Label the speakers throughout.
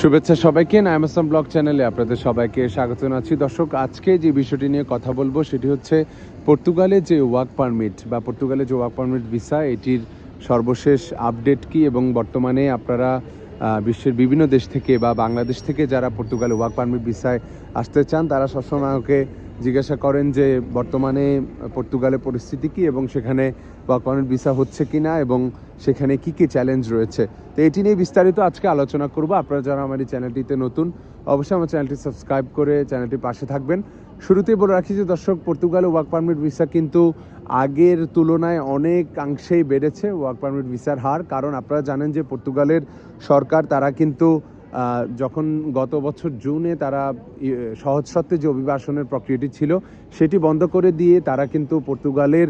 Speaker 1: শুভেচ্ছা সবাইকে নাইম আসাম ব্লগ চ্যানেলে আপনাদের সবাইকে স্বাগত জানাচ্ছি। দর্শক, আজকে যে বিষয়টি নিয়ে কথা বলব সেটি হচ্ছে পর্তুগালে যে ওয়ার্ক পারমিট বা পর্তুগালে যে ওয়ার্ক পারমিট ভিসা, এটির সর্বশেষ আপডেট কি এবং বর্তমানে আপনারা বিশ্বের বিভিন্ন দেশ থেকে বা বাংলাদেশ থেকে যারা পর্তুগালে ওয়ার্ক পারমিট ভিসায় আসতে চান, তারা সবসময় আমাকে জিজ্ঞাসা করেন যে, বর্তমানে পর্তুগালের পরিস্থিতি কি এবং সেখানে ওয়ার্ক পারমিট ভিসা হচ্ছে কি না এবং সেখানে কি কি চ্যালেঞ্জ রয়েছে? তো এটি নিয়ে বিস্তারিত আজকে আলোচনা করব। আপনারা যারা আমার এই চ্যানেলটিতে নতুন, অবশ্যই আমার চ্যানেলটি সাবস্ক্রাইব করে চ্যানেলটির পাশে থাকবেন। শুরুতেই বলে রাখি যে, দর্শক, পর্তুগালে ওয়ার্ক পারমিট ভিসা কিন্তু আগের তুলনায় অনেকাংশেই বেড়েছে ওয়ার্ক পারমিট ভিসার হার। কারণ আপনারা জানেন যে পর্তুগালের সরকার, তারা কিন্তু যখন গত বছর জুনে তারা সহজ সত্ত্বে যে অভিবাসনের প্রক্রিয়াটি ছিল, সেটি বন্ধ করে দিয়ে তারা কিন্তু পর্তুগালের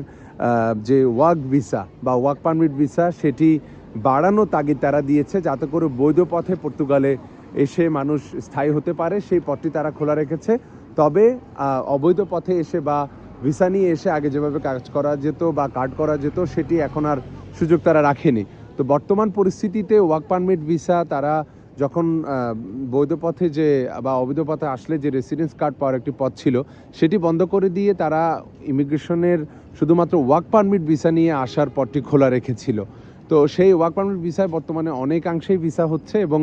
Speaker 1: যে ওয়ার্ক ভিসা বা ওয়ার্ক পারমিট ভিসা সেটি বাড়ানো তাগিদ তারা দিয়েছে যাতে করে বৈধ পথে পর্তুগালে এসে মানুষ স্থায়ী হতে পারে। সেই পথটি তারা খোলা রেখেছে। তবে অবৈধ পথে এসে বা ভিসা নিয়ে এসে আগে যেভাবে কাজ করা যেত বা কার্ড করা যেত, সেটি এখন আর সুযোগ তারা রাখেনি। তো বর্তমান পরিস্থিতিতে ওয়ার্ক পারমিট ভিসা, তারা যখন বৈধ পথে যে বা অবৈধ পথে আসলে যে রেসিডেন্স কার্ড পাওয়ার একটি পথ ছিল, সেটি বন্ধ করে দিয়ে তারা ইমিগ্রেশনের শুধুমাত্র ওয়ার্ক পারমিট ভিসা নিয়ে আসার পথটি খোলা রেখেছিল। তো সেই ওয়ার্ক পারমিট ভিসায় বর্তমানে অনেকাংশেই ভিসা হচ্ছে এবং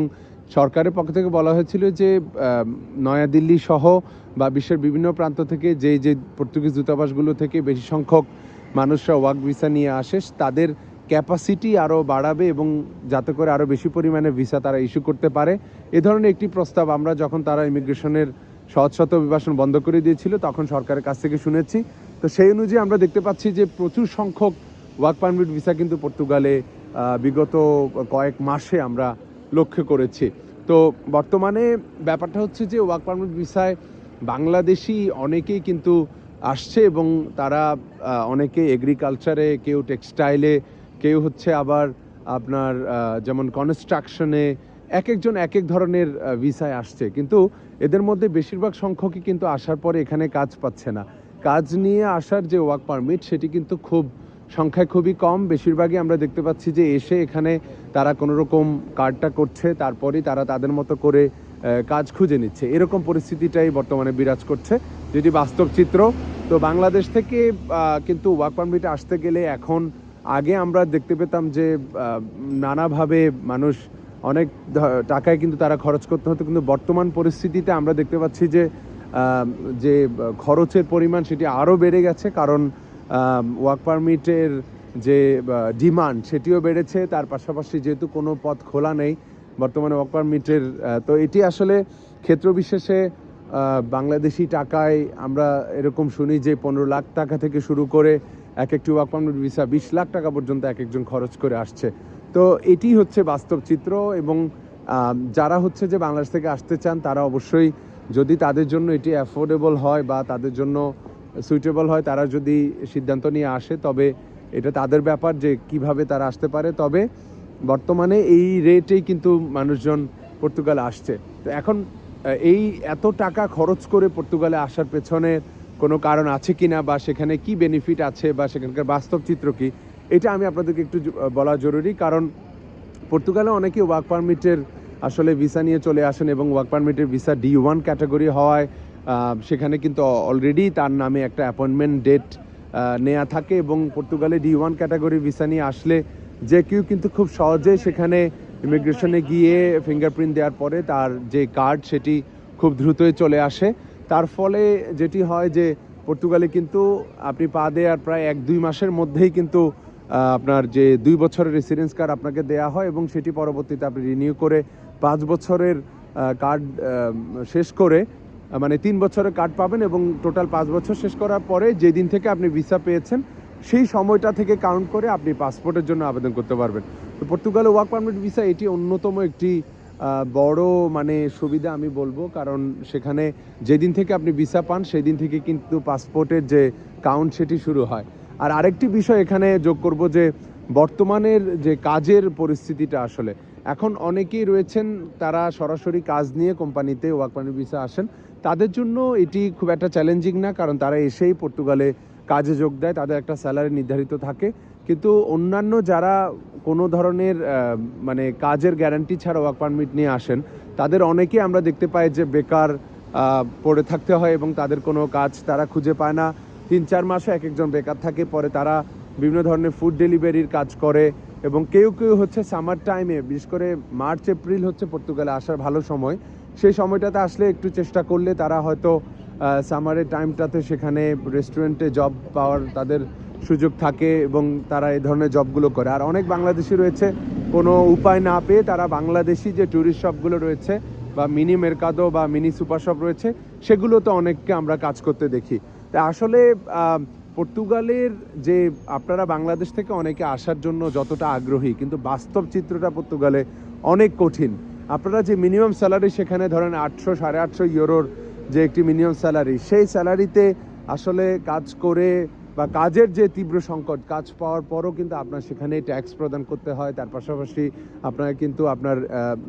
Speaker 1: সরকারের পক্ষ থেকে বলা হয়েছিল যে নয়াদিল্লি সহ বা বিশ্বের বিভিন্ন প্রান্ত থেকে যে যে পর্তুগিজ দূতাবাসগুলো থেকে বেশি সংখ্যক মানুষরা ওয়ার্ক ভিসা নিয়ে আসে, তাদের ক্যাপাসিটি আরও বাড়াবে এবং যাতে করে আরও বেশি পরিমাণে ভিসা তারা ইস্যু করতে পারে। এ ধরনের একটি প্রস্তাব আমরা যখন তারা ইমিগ্রেশনের সহজ শত অভিবাসন বন্ধ করে দিয়েছিল, তখন সরকারের কাছ থেকে শুনেছি। তো সেই অনুযায়ী আমরা দেখতে পাচ্ছি যে, প্রচুর সংখ্যক ওয়ার্ক পারমিট ভিসা কিন্তু পর্তুগালে বিগত কয়েক মাসে আমরা লক্ষ্য করেছি। তো বর্তমানে ব্যাপারটা হচ্ছে যে ওয়ার্ক পারমিট ভিসায় বাংলাদেশি অনেকেই কিন্তু আসছে এবং তারা অনেকে এগ্রিকালচারে কেউ টেক্সটাইলে কেউ হচ্ছে আবার আপনার যেমন কনস্ট্রাকশনে এক একজন এক এক ধরনের ভিসায় আসছে। কিন্তু এদের মধ্যে বেশিরভাগ সংখ্যকই কিন্তু আসার পরে এখানে কাজ পাচ্ছে না। কাজ নিয়ে আসার যে ওয়ার্ক পারমিট, সেটি কিন্তু খুব সংখ্যায় খুবই কম। বেশিরভাগই আমরা দেখতে পাচ্ছি যে এসে এখানে তারা কোনো রকম কার্ডটা করছে, তারপরেই তারা তাদের মতো করে কাজ খুঁজে নিচ্ছে। এরকম পরিস্থিতিটাই বর্তমানে বিরাজ করছে, যেটি বাস্তব চিত্র। তো বাংলাদেশ থেকে কিন্তু ওয়ার্ক পারমিটে আসতে গেলে এখন আগে আমরা দেখতে পেতাম যে নানাভাবে মানুষ অনেক টাকায় কিন্তু তারা খরচ করতে হতো। কিন্তু বর্তমান পরিস্থিতিতে আমরা দেখতে পাচ্ছি যে যে খরচের পরিমাণ সেটি আরও বেড়ে গেছে। কারণ ওয়ার্ক পারমিটের যে ডিমান্ড সেটিও বেড়েছে। তার পাশাপাশি যেহেতু কোনো পথ খোলা নেই বর্তমানে ওয়ার্ক পারমিটের তো এটি আসলে ক্ষেত্র বিশেষে বাংলাদেশি টাকায় আমরা এরকম শুনি যে পনেরো লাখ টাকা থেকে শুরু করে এক একটি ওয়ার্ক পারমিট ভিসা বিশ লাখ টাকা পর্যন্ত এক একজন খরচ করে আসছে। তো এটি হচ্ছে বাস্তব চিত্র এবং যারা হচ্ছে যে বাংলাদেশ থেকে আসতে চান তারা অবশ্যই যদি তাদের জন্য এটি অ্যাফোর্ডেবল হয় বা তাদের জন্য সুইটেবল হয়, তারা যদি সিদ্ধান্ত নিয়ে আসে, তবে এটা তাদের ব্যাপার যে কীভাবে তারা আসতে পারে। তবে বর্তমানে এই রেটেই কিন্তু মানুষজন পর্তুগালে আসছে। তো এখন এই এত টাকা খরচ করে পর্তুগালে আসার পেছনে কোনো কারণ আছে কি না বা সেখানে কি বেনিফিট আছে বা সেখানকার বাস্তব চিত্র কি, এটা আমি আপনাদেরকে একটু বলা জরুরি। কারণ পর্তুগালে অনেকে ওয়ার্ক পারমিটের আসলে ভিসা নিয়ে চলে আসেন এবং ওয়ার্ক পারমিটের ভিসা ডি ওয়ান ক্যাটাগরি হওয়ায় সেখানে কিন্তু অলরেডি তার নামে একটা অ্যাপয়েন্টমেন্ট ডেট নেওয়া থাকে এবং পর্তুগালে ডি ওয়ান ক্যাটাগরি ভিসা নিয়ে আসলে যে কেউ কিন্তু খুব সহজে সেখানে ইমিগ্রেশনে গিয়ে ফিঙ্গারপ্রিন্ট দেওয়ার পরে তার যে কার্ড সেটি খুব দ্রুতই চলে আসে। তার ফলে যেটি হয় যে পর্তুগালে কিন্তু আপনি পা দেওয়ার প্রায় এক দুই মাসের মধ্যেই কিন্তু আপনার যে দুই বছরের রেসিডেন্স কার্ড আপনাকে দেওয়া হয় এবং সেটি পরবর্তীতে আপনি রিনিউ করে পাঁচ বছরের কার্ড শেষ করে মানে তিন বছরের কার্ড পাবেন এবং টোটাল পাঁচ বছর শেষ করার পরে যেদিন থেকে আপনি ভিসা পেয়েছেন, সেই সময়টা থেকে কাউন্ট করে আপনি পাসপোর্টের জন্য আবেদন করতে পারবেন। তো পর্তুগালে ওয়ার্ক পারমিট ভিসা এটি অন্যতম একটি বড় মানে সুবিধা আমি বলব। কারণ সেখানে যেদিন থেকে আপনি ভিসা পান সেই দিন থেকে কিন্তু পাসপোর্টের যে কাউন্ট সেটি শুরু হয়। আর আরেকটি বিষয় এখানে যোগ করব যে বর্তমানের যে কাজের পরিস্থিতিটা আসলে এখন অনেকেই রয়েছেন, তারা সরাসরি কাজ নিয়ে কোম্পানিতে ওয়ার্ক পারমিট ভিসা আসেন। তাদের জন্য এটি খুব একটা চ্যালেঞ্জিং না, কারণ তারা এসেই পর্তুগালে কাজে যোগ দেয়, তাদের একটা স্যালারি নির্ধারিত থাকে। কিন্তু অন্যান্য যারা কোনো ধরনের মানে কাজের গ্যারান্টি ছাড়া ওয়ার্ক পারমিট নিয়ে আসেন, তাদের অনেকে আমরা দেখতে পাই যে বেকার পড়ে থাকতে হয় এবং তাদের কোনো কাজ তারা খুঁজে পায় না। তিন চার মাসে এক একজন বেকার থাকে, পরে তারা বিভিন্ন ধরনের ফুড ডেলিভারির কাজ করে। এবং কেউ কেউ হচ্ছে সামার টাইমে বিশেষ করে মার্চ, এপ্রিল হচ্ছে পর্তুগালে আসার ভালো সময়। সেই সময়টাতে আসলে একটু চেষ্টা করলে তারা হয়তো সামারের টাইমটাতে সেখানে রেস্টুরেন্টে জব পাওয়ার তাদের সুযোগ থাকে এবং তারা এই ধরনের জবগুলো করে। আর অনেক বাংলাদেশি রয়েছে, কোনো উপায় না পেয়ে তারা বাংলাদেশি যে ট্যুরিস্ট শপগুলো রয়েছে বা মিনি মেরকাদো বা মিনি সুপার শপ রয়েছে, সেগুলোতে অনেককে আমরা কাজ করতে দেখি। তা আসলে পর্তুগালের যে আপনারা বাংলাদেশ থেকে অনেকে আসার জন্য যতটা আগ্রহী, কিন্তু বাস্তব চিত্রটা পর্তুগালে অনেক কঠিন। আপনারা যে মিনিমাম স্যালারি সেখানে ধরেন আটশো, সাড়ে আটশো ইউরোর যে একটি মিনিমাম স্যালারি সেই স্যালারিতে আসলে কাজ করে বা কাজের যে তীব্র সংকট, কাজ পাওয়ার পরও কিন্তু আপনার সেখানে ট্যাক্স প্রদান করতে হয়। তার পাশাপাশি আপনার কিন্তু আপনার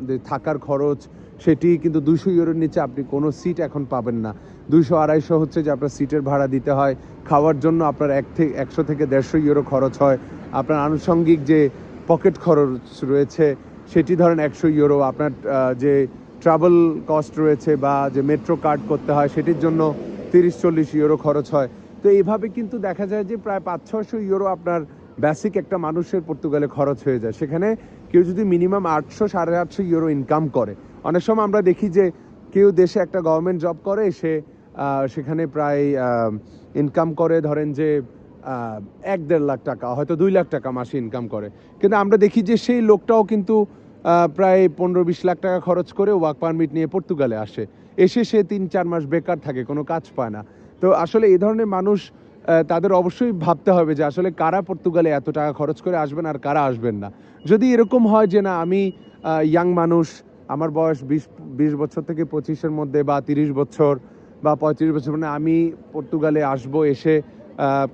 Speaker 1: যে থাকার খরচ, সেটি কিন্তু দুশো ইউরোর নিচে আপনি কোনো সিট এখন পাবেন না। দুইশো আড়াইশো হচ্ছে যে আপনার সিটের ভাড়া দিতে হয়। খাওয়ার জন্য আপনার এক থেকে একশো থেকে দেড়শো ইউরো খরচ হয়। আপনার আনুষঙ্গিক যে পকেট খরচ রয়েছে, সেটি ধরেন একশো ইউরো। আপনার যে ট্রাভেল কস্ট রয়েছে বা যে মেট্রো কার্ড করতে হয়, সেটির জন্য তিরিশ, চল্লিশ ইউরো খরচ হয়। তো এইভাবে কিন্তু দেখা যায় যে প্রায় পাঁচ ছশো ইউরো আপনার বেসিক একটা মানুষের পর্তুগালে খরচ হয়ে যায়। সেখানে কেউ যদি মিনিমাম আটশো, সাড়ে আটশো ইউরো ইনকাম করে। অনেক সময় আমরা দেখি যে কেউ দেশে একটা গভর্নমেন্ট জব করে, সে সেখানে প্রায় ইনকাম করে ধরেন যে এক দেড় লাখ টাকা, হয়তো দুই লাখ টাকা মাসে ইনকাম করে। কিন্তু আমরা দেখি যে সেই লোকটাও কিন্তু প্রায় পনেরো বিশ লাখ টাকা খরচ করে ওয়ার্ক পারমিট নিয়ে পর্তুগালে আসে। এসে সে তিন চার মাস বেকার থাকে, কোনো কাজ পায় না। তো আসলে এই ধরনের মানুষ তাদের অবশ্যই ভাবতে হবে যে আসলে কারা পর্তুগালে এত টাকা খরচ করে আসবেন আর কারা আসবেন না। যদি এরকম হয় যে না, আমি ইয়াং মানুষ, আমার বয়স বিশ বিশ বছর থেকে পঁচিশের মধ্যে বা তিরিশ বছর বা পঁয়ত্রিশ বছর মানে আমি পর্তুগালে আসব, এসে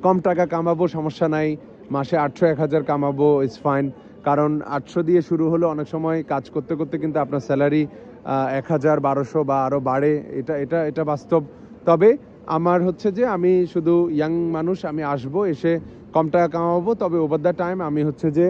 Speaker 1: কম টাকা কামাবো, সমস্যা নাই। মাসে আটশো এক হাজার কামাবো ইজ ফাইন কারণ আটশো দিয়ে শুরু হলো অনেক সময় কাজ করতে করতে কিন্তু আপনার স্যালারি এক হাজার, বারোশো বা আরও বাড়ে। এটা এটা এটা বাস্তব। তবে আমার হচ্ছে যে আমি শুধু ইয়াং মানুষ, আমি আসব, এসে কম টাকা কামাবো। তবে ওভার দ্য টাইম আমি হচ্ছে যে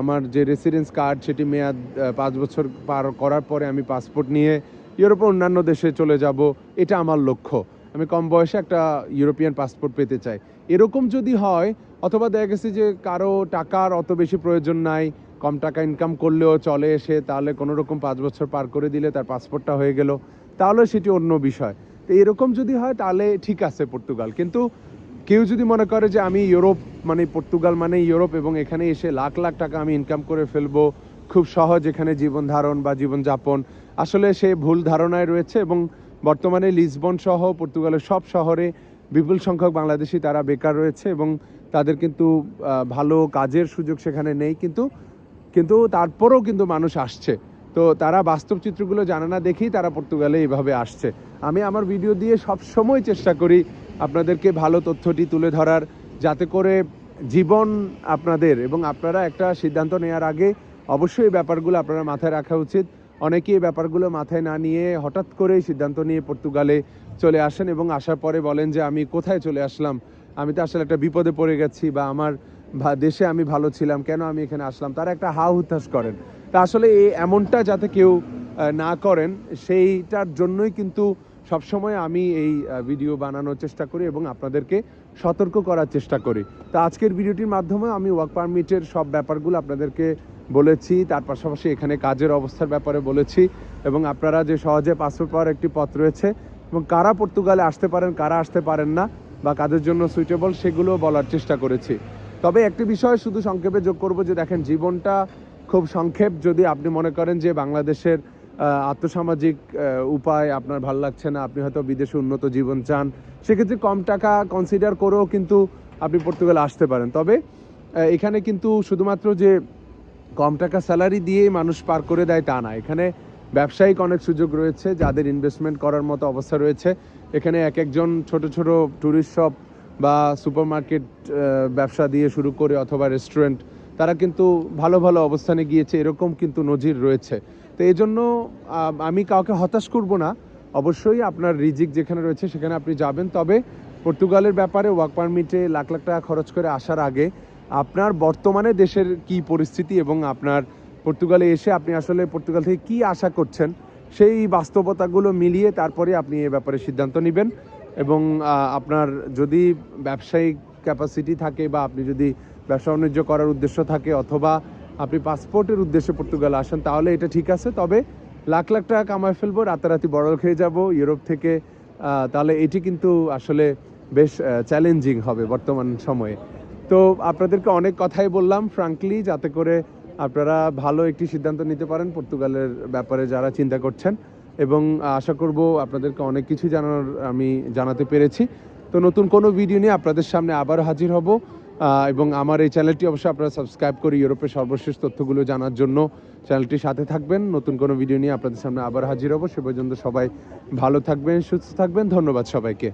Speaker 1: আমার যে রেসিডেন্স কার্ড সেটি মেয়াদ পাঁচ বছর পার করার পরে আমি পাসপোর্ট নিয়ে ইউরোপের অন্যান্য দেশে চলে যাব, এটা আমার লক্ষ্য। আমি কম বয়সে একটা ইউরোপিয়ান পাসপোর্ট পেতে চাই। এরকম যদি হয়, অথবা দেখা গেছে যে কারও টাকার অত বেশি প্রয়োজন নাই, কম টাকা ইনকাম করলেও চলে এসে, তাহলে কোনো রকম পাঁচ বছর পার করে দিলে তার পাসপোর্টটা হয়ে গেল, তাহলে সেটি অন্য বিষয়। তো এরকম যদি হয়, তাহলে ঠিক আছে পর্তুগাল। কিন্তু কেউ যদি মনে করে যে আমি ইউরোপ মানে পর্তুগাল মানে ইউরোপ এবং এখানে এসে লাখ লাখ টাকা আমি ইনকাম করে ফেলব খুব সহজ এখানে জীবন ধারণ বা জীবনযাপন আসলে সে ভুল ধারণায় রয়েছে এবং বর্তমানে লিসবন সহ পর্তুগালের সব শহরে বিপুল সংখ্যক বাংলাদেশি তারা বেকার রয়েছে এবং তাদের কিন্তু ভালো কাজের সুযোগ সেখানে নেই। কিন্তু কিন্তু তারপরেও কিন্তু মানুষ আসছে। তো তারা বাস্তব চিত্রগুলো জানে না দেখেই তারা পর্তুগালে এইভাবে আসছে। আমি আমার ভিডিও দিয়ে সব সময় চেষ্টা করি আপনাদেরকে ভালো তথ্যটি তুলে ধরার, যাতে করে জীবন আপনাদের এবং আপনারা একটা সিদ্ধান্ত নেওয়ার আগে অবশ্যই ব্যাপারগুলো আপনারা মাথায় রাখা উচিত। অনেকেই এই ব্যাপারগুলো মাথায় না নিয়ে হঠাৎ করেই সিদ্ধান্ত নিয়ে পর্তুগালে চলে আসেন এবং আসার পরে বলেন যে, আমি কোথায় চলে আসলাম? আমি তো আসলে একটা বিপদে পড়ে গেছি বা আমার দেশে আমি ভালো ছিলাম, কেন আমি এখানে আসলাম? তারা একটা হা হুতাশ করেন। তা আসলে এই এমনটা যাতে কেউ না করেন, সেইটার জন্যই কিন্তু সবসময় আমি এই ভিডিও বানানোর চেষ্টা করি এবং আপনাদেরকে সতর্ক করার চেষ্টা করি। তো আজকের ভিডিওটির মাধ্যমে আমি ওয়ার্ক পারমিটের সব ব্যাপারগুলো আপনাদেরকে বলেছি, তার পাশাপাশি এখানে কাজের অবস্থার ব্যাপারে বলেছি এবং আপনারা যে সহজে পাসপোর্ট পাওয়ার একটি পথ রয়েছে এবং কারা পর্তুগালে আসতে পারেন, কারা আসতে পারেন না বা কাদের জন্য সুইটেবল সেগুলো বলার চেষ্টা করেছি। তবে একটি বিষয় শুধু সংক্ষেপে যোগ করব যে দেখেন, জীবনটা খুব সংক্ষেপ। যদি আপনি মনে করেন যে বাংলাদেশের আত্মসামাজিক উপায় আপনার ভালো লাগছে না, আপনি হয়তো বিদেশে উন্নত জীবন চান, সেক্ষেত্রে কম টাকা কনসিডার করেও কিন্তু আপনি পর্তুগালে আসতে পারেন। তবে এখানে কিন্তু শুধুমাত্র যে কম টাকা স্যালারি দিয়েই মানুষ পার করে দেয় তা না। এখানে ব্যবসায়িক অনেক সুযোগ রয়েছে, যাদের ইনভেস্টমেন্ট করার মতো অবস্থা রয়েছে। এখানে এক একজন ছোট ছোট ট্যুরিস্ট শপ বা সুপার মার্কেট ব্যবসা দিয়ে শুরু করে অথবা রেস্টুরেন্ট তারা কিন্তু ভালো ভালো অবস্থানে গিয়েছে, এরকম কিন্তু নজির রয়েছে। তো এই জন্য আমি কাউকে হতাশ করব না। অবশ্যই আপনার রিজিক যেখানে রয়েছে সেখানে আপনি যাবেন। তবে পর্তুগালের ব্যাপারে ওয়ার্ক পারমিটে লাখ লাখ টাকা খরচ করে আসার আগে আপনার বর্তমানে দেশের কি পরিস্থিতি এবং আপনার পর্তুগালে এসে আপনি আসলে পর্তুগাল থেকে কি আশা করছেন, সেই বাস্তবতাগুলো মিলিয়ে তারপরে আপনি এ ব্যাপারে সিদ্ধান্ত নেবেন এবং আপনার যদি ব্যবসায়িক ক্যাপাসিটি থাকে বা আপনি যদি ব্যবসা বাণিজ্য করার উদ্দেশ্য থাকে অথবা আপনি পাসপোর্টের উদ্দেশ্যে পর্তুগাল আসেন, তাহলে এটা ঠিক আছে। তবে লাখ লাখ টাকা কামায় ফেলব, রাতারাতি বড় খেয়ে যাব, ইউরোপ থেকে তাহলে এটি কিন্তু আসলে বেশ চ্যালেঞ্জিং হবে বর্তমান সময়ে। তো আপনাদেরকে অনেক কথাই বললাম ফ্রাঙ্কলি যাতে করে আপনারা ভালো একটি সিদ্ধান্ত নিতে পারেন পর্তুগালের ব্যাপারে যারা চিন্তা করছেন। এবং আশা করব আপনাদেরকে অনেক কিছু জানানোর আমি জানাতে পেরেছি। তো নতুন কোনো ভিডিও নিয়ে আপনাদের সামনে আবার হাজির হব। এবং আমার এই চ্যানেলটি অবশ্যই আপনারা সাবস্ক্রাইব করে ইউরোপের সর্বশেষ তথ্যগুলো জানার জন্য চ্যানেলটির সাথে থাকবেন। নতুন কোনো ভিডিও নিয়ে আপনাদের সামনে আবার হাজির হব। সে পর্যন্ত সবাই ভালো থাকবেন, সুস্থ থাকবেন। ধন্যবাদ সবাইকে।